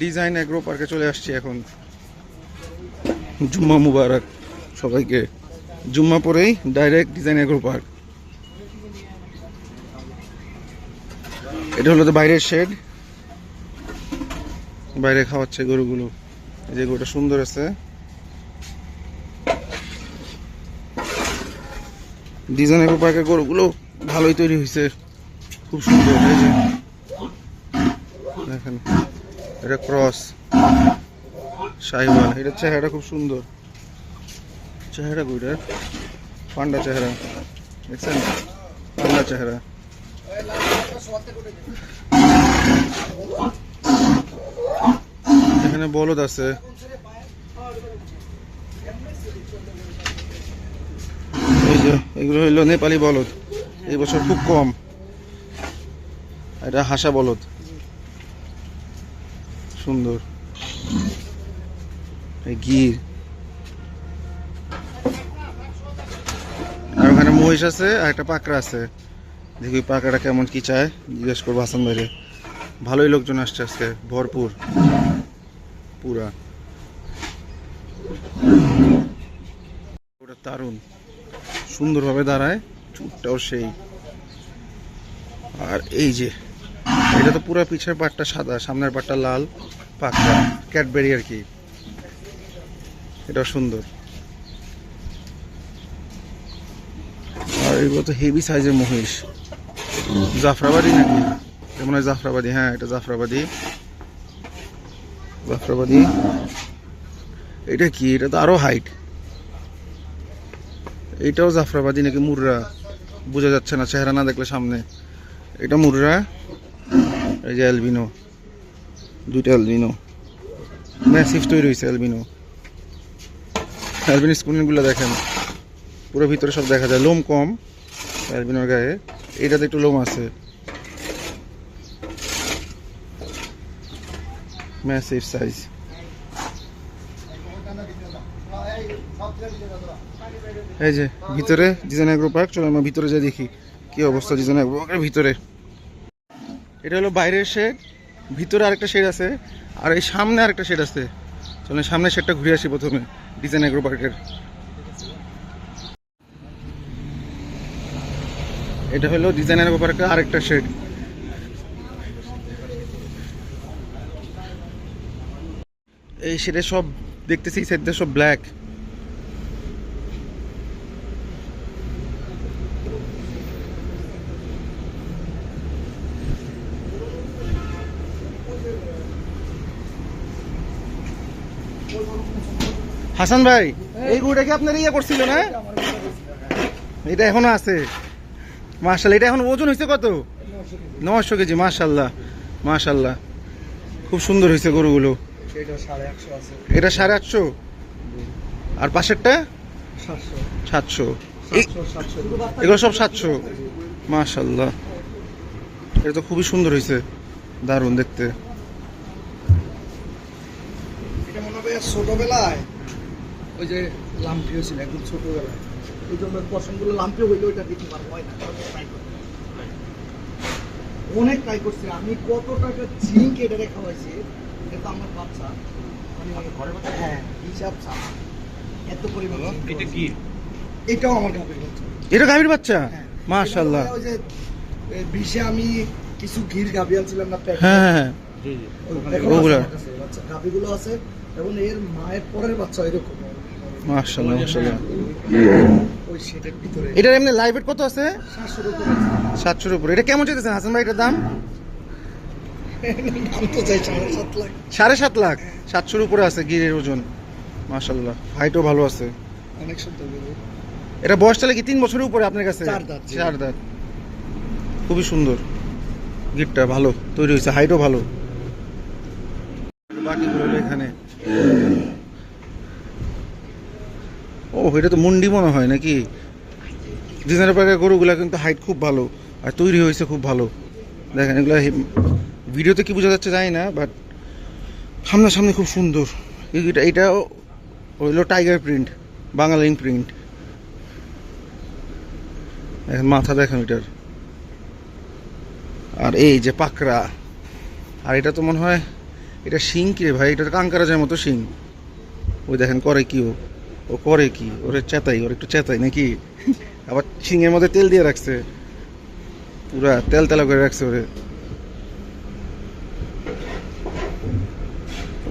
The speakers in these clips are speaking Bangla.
ডিজাইন অ্যাগ্রো পার্কে চলে আসছি এখন। জুম্মা মুবারক সবাইকে। জুম্মা পরেই ডাইরেক্ট ডিজাইন অ্যাগ্রো পার্ক। এটা হলো তো বাইরের শেড। বাইরে খাওয়াচ্ছে গরুগুলো। এই যে গরুটা সুন্দর আছে। ডিজাইন অ্যাগ্রো পার্কের গরুগুলো ভালোই তৈরি হয়েছে। খুব সুন্দর দেখেন। এটা ক্রস। শাহিওয়াল এটার চেহারাটা খুব সুন্দর। চেহারা গুইটার পান্ডা চেহারা। দেখছেন? পান্ডা চেহারা। এখানে বলদ আছে। এই যে, এগুলো হইল নেপালি বলদ। এই বছর খুব কম। এটা হাসা বলদ। সুন্দর। গির। আর ওখানে মহিষ আছে, আর একটা পাকড়া আছে। দেখি ওই কেমন কি চায়, জিজ্ঞেস করব হাসান ভাইরে। ভালোই লোকজন আসছে আজকে, ভরপুর। পুরা। ওটা দারুণ। সুন্দরভাবে দাঁড়ায়, চুটটাও সেই। আর এই যে, এটা তো পুরো পিছের পাটটা সাদা, সামনের পাটটা লাল। পাকটা ক্যাডবেরি আর কি। এটাও সুন্দর। আর এগুলো তো হেভি সাইজের মহিষ। জাফরাবাদি নাকি? যেমন হয় জাফরাবাদি হ্যাঁ এটা জাফরাবাদি। জাফরাবাদি। এটা কি? এটা তো আরও হাইট এইটাও জাফরাবাদি নাকি মুররা? বোঝা যাচ্ছে না, চেহারা না দেখলে সামনে। এটা মুররা, এই যে অ্যালবিনো দুইটা অ্যালবিনো ম্যাসিভ তৈরি হয়েছে অ্যালবিনো অ্যালবিনো স্কুলগুলো দেখেন, পুরো ভিতরে সব দেখা যায়। লোম কম অ্যালবিনোর গায়ে। এটাতে একটু লোম আছে। ম্যাসিভ সাইজ এই যে, ভিতরে ডিজাইন অ্যাগ্রো পার্ক চলো আমরা ভিতরে যাই দেখি কি অবস্থা ডিজাইন অ্যাগ্রো ভিতরে। এটা হলো বাইরের শেড ভিতরে আরেকটা শেড আছে, আর এই সামনে আরেকটা শেড আছে। চলেন সামনে শেডটা ঘুরে আসি প্রথমে ডিজাইন অ্যাগ্রো পার্কের এটা হলো ডিজাইন অ্যাগ্রো পার্কের আরেকটা শেড এই শেডে সব দেখতেছি এই সব ব্ল্যাক হাসান ভাই এই গরুটা কি আপনার ইয়ে করছিল না? এটা এখনও আছে। মার্শাল এটা এখন ওজন হয়েছে কত? নশো কেজি মার্শাল্লাহ মার্শাল্লাহ খুব সুন্দর হয়েছে গরুগুলো। এটা সাড়ে আটশো? আর পাশেরটা? সাতশো। এগুলো সব সাতশো। মার্শাল্লাহ এটা তো খুবই সুন্দর হয়েছে। দারুণ দেখতে। ছোটবেলায় ওই যে লাম্পি হয়েছিল একদম ছোটবেলায়। ওই জন্য পশমগুলো লাম্পি হইলে ওইটা দিতে পারব হয় না করতে অনেক ট্রাই করছি আমি কত টাকা ঝিঙ্ক এটা রেখা হয়েছে এটা আমার বাচ্চা। মানে ঘরে বাচ্চা? হ্যাঁ হিসাব ছাড়া। এত পরিমাণ এটা কি? এটাও আমার গাভীর বাচ্চা। এটা গাভীর বাচ্চা? হ্যাঁ। ওই যে বিষে আমি কিছু ঘির গাভী আনছিলাম না প্যাকেট। হ্যাঁ হ্যাঁ জি জি ওগুলা? গাভীগুলো আছে এবং এর মায়ের পরের বাচ্চা এরকম। শেডের ভিতরে। এটার এমনি লাইভ কত আছে? সাতশোর উপরে। উপরে। এটা কেমন চাইতেছেন হাসান ভাই এটার দাম? সাড়ে সাত লাখ। সাতশোর উপরে আছে গিরের ওজন। মার্শাল্লাহ হাইটও ভালো আছে। অনেক সুন্দর এটা বয়স তাহলে কি তিন বছরের উপরে আপনার কাছে। চার দাঁত খুবই সুন্দর। গিটটা ভালো তৈরি হয়েছে হাইটও ভালো। বাকিগুলো এখানে। ও এটা তো মুন্ডি মনে হয় নাকি? ডিজাইনের পার্কের গরুগুলা কিন্তু হাইট খুব ভালো আর তৈরি হয়েছে খুব ভালো। দেখেন, এগুলো ভিডিওতে কি বোঝা যাচ্ছে জানি না বাট সামনাসামনি খুব সুন্দর। এটা এটাও হইল টাইগার প্রিন্ট বাঙালিং প্রিন্ট এখন মাথা দেখেন এটার আর এই যে পাকড়া, আর এটা তো মনে হয়, এটা শিং কি ভাই? এটা তো কাঙ্কারা মতো শিং। ওই দেখেন, করে কি ও করে কি? ওরে চেতাই, ওর একটু চেতাই নাকি? আবার শিঙের মধ্যে তেল দিয়ে রাখছে। পুরা তেল তেলা করে রাখছে ওরে।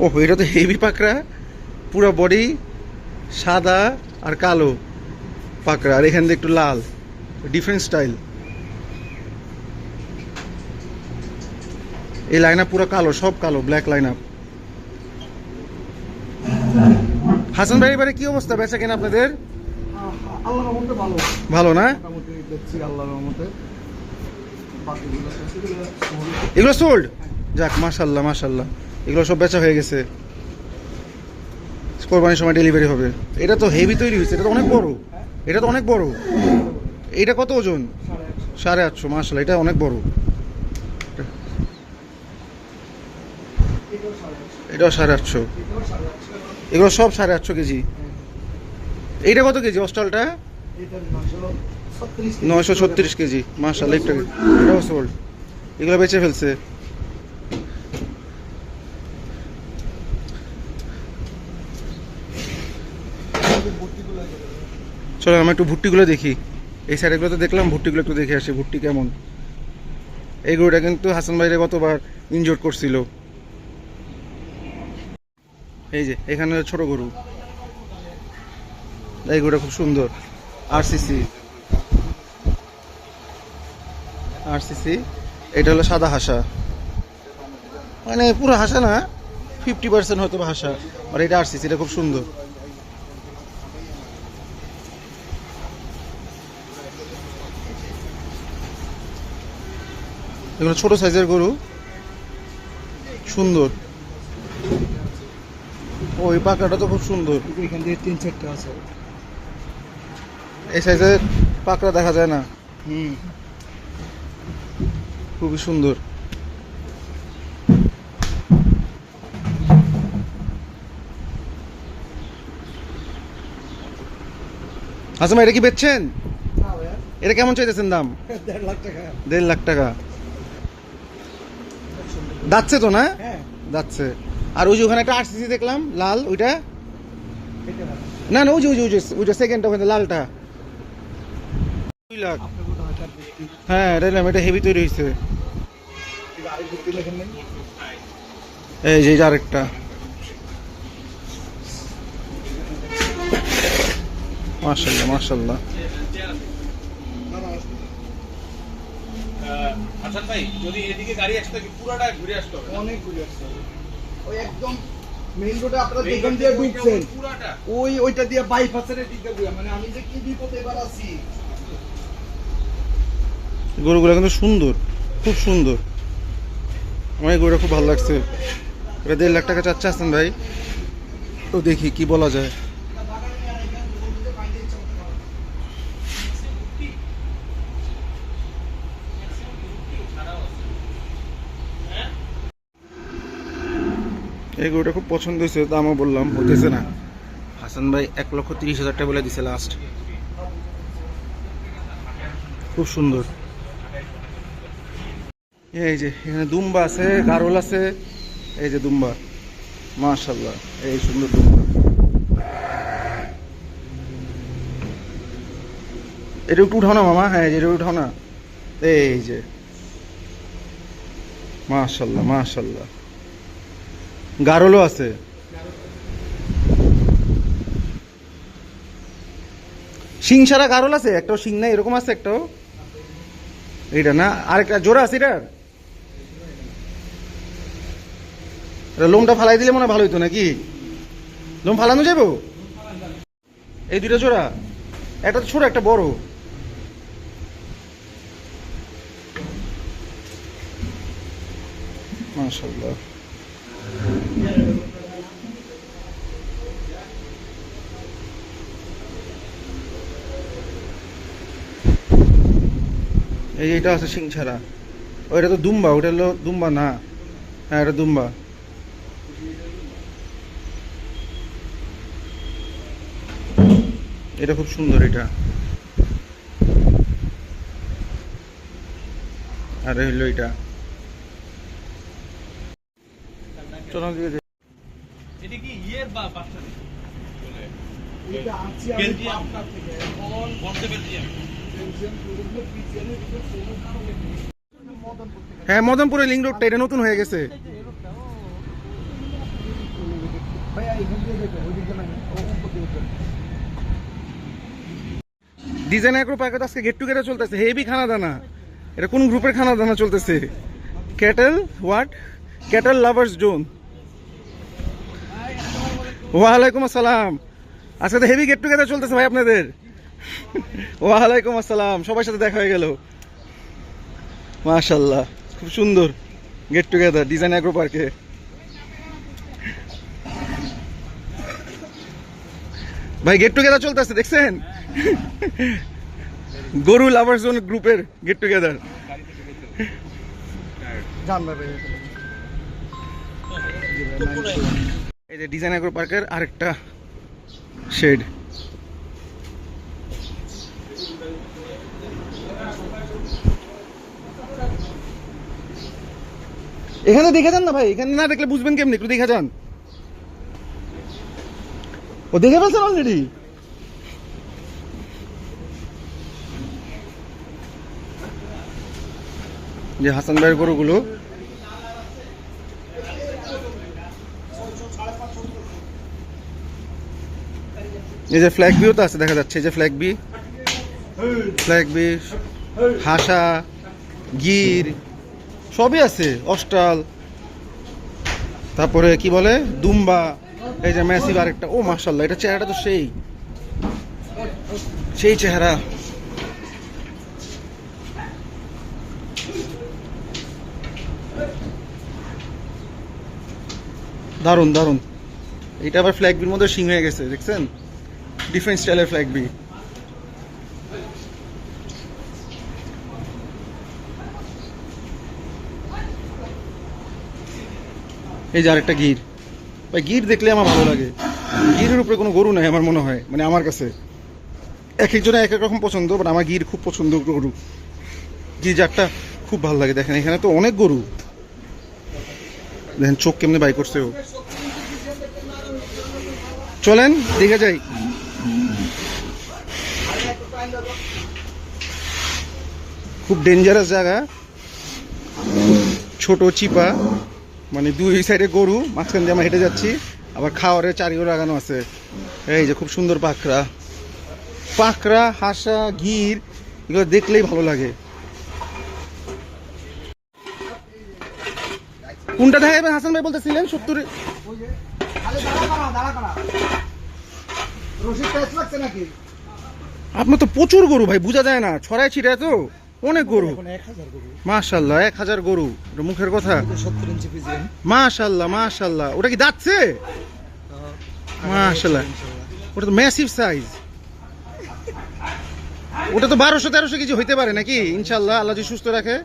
ও এটা তো হেভি পাকড়া। পুরো বডি সাদা আর কালো পাকড়া, আর এখান দিয়ে একটু লাল। ডিফারেন্ট স্টাইল এই লাইন পুরো কালো, সব কালো ব্ল্যাক লাইন আপ হাসান ভাই এবারে কি অবস্থা? বেচা কেন আপনাদের? ভালো। না? এগুলো সোল্ড যাক মাশাল্লাহ মাশাল্লাহ এগুলো সব বেচা হয়ে গেছে। কোরবানির সময় ডেলিভারি হবে। এটা তো হেভি তৈরি হয়েছে। এটা তো অনেক বড়। এটা তো অনেক বড়। এটা কত ওজন? সাড়ে আটশো মাশাল্লাহ এটা অনেক বড়। এটাও সাড়ে আটশো। এগুলো সব সাড়ে আটশো কেজি। এইটা কত কেজি অস্টলটা নয়শো ছত্রিশ কেজি। মাশাল্লাহ একটা সোল্ড এগুলো বেচে ফেলছে। চলো আমি একটু ভুট্টিগুলো দেখি। এই সাইডগুলো তো দেখলাম, ভুট্টিগুলো একটু দেখে আসি, ভুট্টি কেমন? এই গরুটা কিন্তু হাসান ভাইরে গতবার ইনজোর করছিল। এই যে, এখানে ছোট গরু। এই গরুটা খুব সুন্দর। আর সিসি আর সিসি এটা হলো সাদা হাসা। মানে পুরো হাসা না ফিফটি পার্সেন্ট হয়তো হাসা, আর এটা আর সিসি এটা খুব সুন্দর। এগুলো ছোট সাইজের গরু। সুন্দর। ওই পাকাটা তো খুব সুন্দর। এখান থেকে তিন চারটে আছে। এই সাইজের পাকড়া দেখা যায় না? হুম। খুবই সুন্দর। আচ্ছা এটা কি বেচছেন? এটা কেমন চাইতেছেন দাম? দেড় লাখ টাকা। দেড় লাখ টাকা। যাচ্ছে তো না? হ্যাঁ। যাচ্ছে। আর ওই যে ওখানে একটা আরসিসি দেখলাম লাল ওইটা? না না ওই যে ওই যে ওই যে সেকেন্ডটা ওখানে লালটা। দুই লাখ। হ্যাঁ দেখলাম এটা হেভি তৈরি হয়েছে। এই যে আরেকটা। মার্শাল্লাহ মার্শাল্লাহ হাসান ভাই যদি এদিকে গাড়ি আসতে পুরোটা ঘুরে আসতে হবে? অনেক ঘুরে ওই একদম মেইন রোডে আপনারা Main যেখান দিয়ে ঢুকছেন। ওই ওইটা দিয়ে বাইপাসের দিকে মানে আমি যে কি বিপদে এবার আছি। গরুগুলো কিন্তু সুন্দর খুব সুন্দর। আমার এই গরুটা খুব ভালো লাগছে। এটা দেড় লাখ টাকা চাচ্ছে আসছেন ভাই। তো দেখি কি বলা যায়। এই গরুটা খুব পছন্দ হয়েছে দামও বললাম হতেছে না। হাসান ভাই এক লক্ষ তিরিশ হাজার টাকা বলে দিছে লাস্ট খুব সুন্দর। এই যে এখানে দুম্বা আছে গারোল আছে এই যে দুম্বা। মাশাল্লাহ এই সুন্দর দুম্বা। এটা একটু উঠাও না মামা হ্যাঁ এটা উঠাও না। এই যে। মাশাল্লাহ মাশাল্লাহ গারলও আছে। শিং সারা গারল আছে? একটাও শিং নাই, এরকম আছে একটাও? এইটা না? আরেকটা জোড়া আছে এটার? এটা লোমটা ফালাই দিলে মনে হয় ভালো হইতো নাকি? লোম ফালানো যাব এই দুইটা জোড়া? একটা ছোট, একটা বড়। মাশাল্লাহ এই যে এটা আছে সিং ছাড়া ওইটা তো দুম্বা ওটা হলো দুম্বা না। হ্যাঁ এটা দুম্বা। এটা খুব সুন্দর এটা। আর হইল এটা। চলো দিকে। এটা কি ইয়ের বা বাচ্চা এটা আনছি আমি। আপনার থেকে। এখন বন্ধে বেলজিয়াম। হ্যাঁ মদনপুরের লিঙ্ক রোডটা, এটা নতুন হয়ে গেছে। ডিজাইন অ্যাগ্রো পার্কে তো আজকে গেট টুগেদার চলতেছে। হেভি খানা দানা এটা কোন গ্রুপের খানা দানা চলতেছে? Cattle what cattle lovers zone ওয়ালাইকুম আসসালাম। আজকে তো হেভি গেট টুগেদার চলতেছে ভাই আপনাদের। ওয়ালাইকুম আসসালাম, সবার সাথে দেখা হয়ে গেল। মাশাল্লাহ খুব সুন্দর গেট টুগেদার ডিজাইন অ্যাগ্রো পার্কে ভাই গেট টুগেদার চলতেছে, দেখছেন? গরু লাভার জোন গ্রুপের গেট টুগেদার এই যে ডিজাইন অ্যাগ্রো পার্কের আরেকটা শেড এখানে দেখে যান না ভাই, এখানে না দেখলে বুঝবেন কেমনি, একটু দেখে যান। ও দেখে ফেলছেন অলরেডি যে হাসান ভাইয়ের গরুগুলো। এই যে ফ্ল্যাগ বিও তো আছে, দেখা যাচ্ছে, এই যে ফ্ল্যাগ বি ফ্ল্যাগ বি হাসা, গির। সবই আছে, অস্টাল, তারপরে কি বলে, দুম্বা, এই যে ম্যাসিভ আরেকটা, ও মার্শাল্লাহ এটা চেহারাটা তো সেই সেই চেহারা। দারুণ দারুণ এটা আবার ফ্ল্যাগ বির মধ্যে সিং হয়ে গেছে, দেখছেন? ডিফারেন্ট স্টাইলের ফ্ল্যাগ এই যে আরেকটা গির। ভাই, গির দেখলে আমার ভালো লাগে। গিরের উপরে কোনো গরু নাই আমার মনে হয় মানে আমার কাছে। এক একজনের এক এক রকম পছন্দ বাট আমার গির খুব পছন্দ গরু। গির জাতটা খুব ভালো লাগে। দেখেন, এখানে তো অনেক গরু। দেখেন, চোখ কেমনে বাই করছে ও। চলেন, দেখে যাই। খুব ডেঞ্জারাস জায়গা। ছোট, চিপা। মানে দুই সাইডে গরু, মাঝখান দিয়ে আমরা হেঁটে যাচ্ছি। আবার খাওয়ারের চারিও লাগানো আছে। এই যে খুব সুন্দর পাখরা। পাখরা, হাসা, গির, এগুলো দেখলেই ভালো লাগে। কোনটা দেখাবেন হাসান ভাই বলতেছিলেন? সত্তর আপনার তো প্রচুর গরু ভাই, বোঝা যায় না। ছড়ায় ছিটায় তো। অনেক গরু। মাশাল্লাহ এক হাজার গরু। এটা মুখের কথা। মাশাল্লাহ মাশাল্লাহ। ওটা কি দাঁতছে? মাশাল্লাহ। ওটা তো ম্যাসিভ সাইজ ওটা তো বারোশো তেরোশো কেজি হইতে পারে নাকি? ইনশাল্লাহ আল্লাহ যদি সুস্থ রাখে।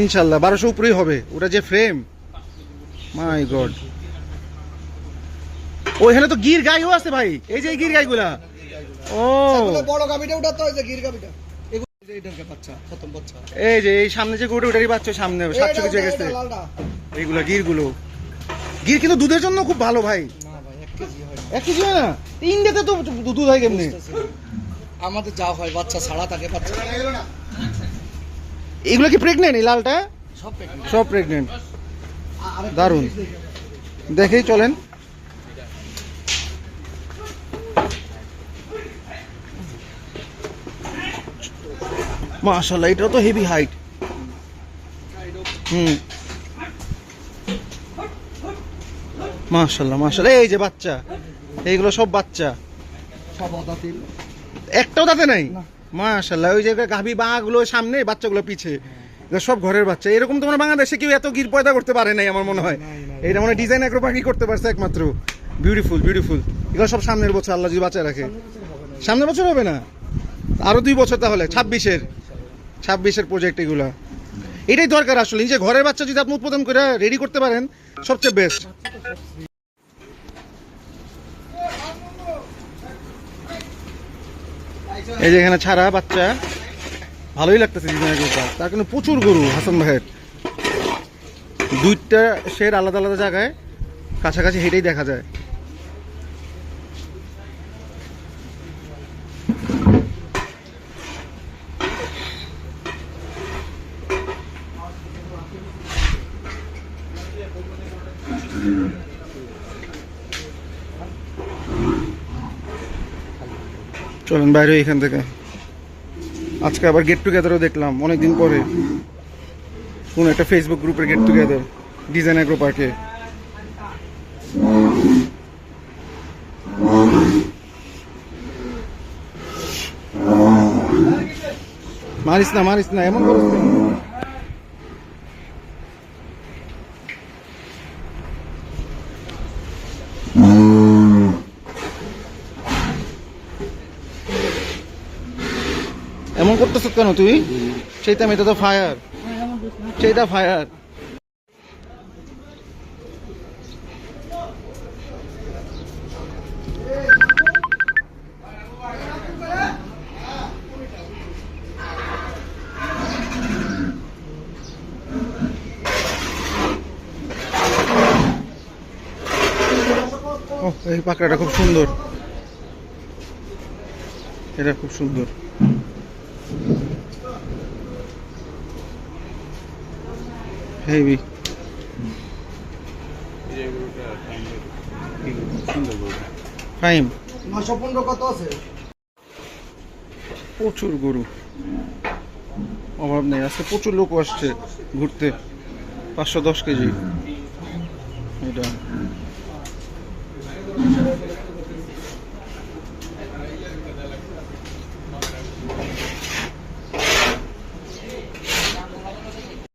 ইনশাল্লাহ বারোশো উপরেই হবে। ওটা যে ফ্রেম মাই গড ওইখানে তো গির গাইও আছে ভাই। এই যে গির গাইগুলা। ও। বড় গাবিটা ওটা তো যে গির গাবিটা। এই যে এই সামনে যে গরুটা ওটারই বাচ্চা সামনে সাতশো কেজি গেছে। গিরগুলো। গির কিন্তু দুধের জন্য খুব ভালো ভাই। এক না। এক কেজি হয় না? ইন্ডিয়াতে তো দুধ হয় কেমনি? আমাদের যা হয় বাচ্চা ছাড়া থাকে বাচ্চা। এগুলো কি প্রেগনেন্ট এই লালটা? সব প্রেগনেন্ট দারুণ। দেখেই চলেন। মাশাল্লাহ এটাও তো হেভি হাইট হুম। মাশাল্লাহ মাশাল্লাহ এই যে বাচ্চা এইগুলো সব বাচ্চা। একটাও তাতে নাই। মাশাল্লাহ ওই যে গাভী বাঘগুলো সামনে বাচ্চাগুলো পিছে। সব ঘরের বাচ্চা। এরকম তোমার বাংলাদেশে কেউ এত গির পয়দা করতে পারে নাই আমার মনে হয়। এটা মনে ডিজাইন অ্যাক্রোবাকি করতে পারছে একমাত্র। বিউটিফুল বিউটিফুল এগুলো সব সামনের বছর আল্লাহ যদি বাঁচায় রাখে। সামনের বছর হবে না? আরও দুই বছর তাহলে ছাব্বিশের। ছাব্বিশের প্রজেক্ট এগুলা। এটাই দরকার আসলে। নিজে ঘরের বাচ্চা যদি আপনি উৎপাদন করে রেডি করতে পারেন, সবচেয়ে বেস্ট এই যে এখানে ছাড়া বাচ্চা। ভালোই লাগতেছে তার কিন্তু প্রচুর গরু, হাসান ভাইয়ের। দুইটা শের আলাদা আলাদা জায়গায়, কাছাকাছি হেঁটেই দেখা যায়। চলেন, বাইরে এখান থেকে। আজকে আবার গেট টুগেদারও দেখলাম, অনেকদিন পরে। কোন একটা ফেসবুক গ্রুপের গেট টুগেদার ডিজাইন অ্যাগ্রো পার্কে মারিস না মারিস না, এমন করিস না এমন করতেছ কেন তুই? সেইটা এটা তো ফায়ার সেইটা ফায়ার এই পাকড়াটা খুব সুন্দর। এটা খুব সুন্দর। হেভি ফাইম নশো পনেরো কত আছে? প্রচুর গরু। অভাব নেই আজকে প্রচুর লোক আসছে ঘুরতে। পাঁচশো দশ কেজি। এটা।